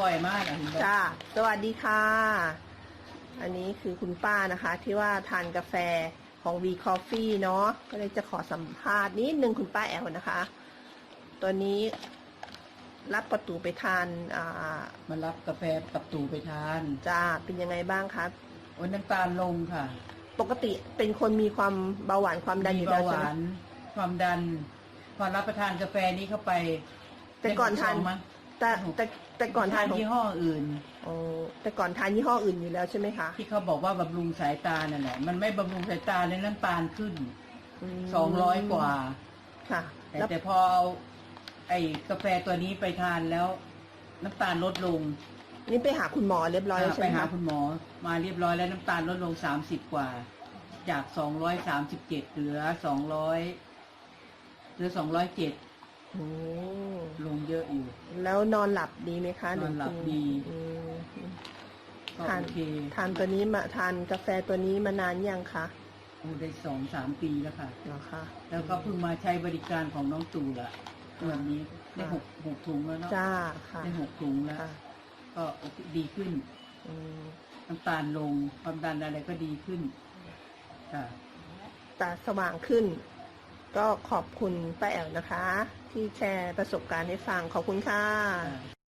ปล่อยมากอะเห็นไหมจ้าสวัสดีค่ะ อันนี้คือคุณป้านะคะ ที่ว่าทานกาแฟของ V Coffee เนาะก็เลยจะขอสัมภาษณ์นิดนึงคุณป้าแอลนะคะ ตัวนี้รับประตูไปทานอ่ามารับกาแฟกับตู่ไปทานจ้าเป็นยังไงบ้างคะโอ้ยน้ำตาลลงค่ะ ปกติเป็นคนมีความเบาหวานความดันอมียู่เบาแล้วหใช่ไหวามนความดัน พอรับประทานกาแฟนี้เข้าไปแต่ก่อนทาน ได้หกซงมั้ง แต่แต่แต่ก่อนทานของยี่ห้ออื่นอ๋อแต่ก่อนทานยี่ห้ออื่นอยู่แล้วใช่ไหมคะที่เขาบอกว่าบำรุงสายตานั่นแหละมันไม่บำรุงสายตาเลยน้ำตาลขึ้นมสองร้อยกว่า ค่ะแต่แล้วแต่พอเอาไอ้กาแฟตัวนี้ไปทานแล้ว น้ำตาลลดลงนี่ไปหาคุณหมอเรียบร้อยแล้วใช่ไปไหมหาคะคุณหมอมาเรียบร้อยแล้วน้ำตาลลดลงสามสิบกว่า จากสองร้อยสามสิบเจ็ดเหลือสองร้อยเหลือสองร้อยเจ็ด โอ้ลงเยอะอยู่ แล้วนอนหลับดีไหมคะนอนหลับกิดีอืมก็ทานโอเคทานตัวนี้มาทานกาแฟตัวนี้มานานยังคะโอ้ได้สองสามปีแล้วค่ะเหรอคะแล้วก็เพิ่งมาใช้บริการของน้องตู่ละวันนี้ได้หกหกถุงแล้วเนาะจ้าค่ะได้หกถุงแล้วค่ะก็โอเคดีขึ้นอืมน้ำตาลลงความดันอะไรก็ดีขึ้นค่ะตาสว่างขึ้น ก็ขอบคุณป้าแอ๋วนะคะ ที่แชร์ประสบการณ์ให้ฟังขอบคุณค่ะ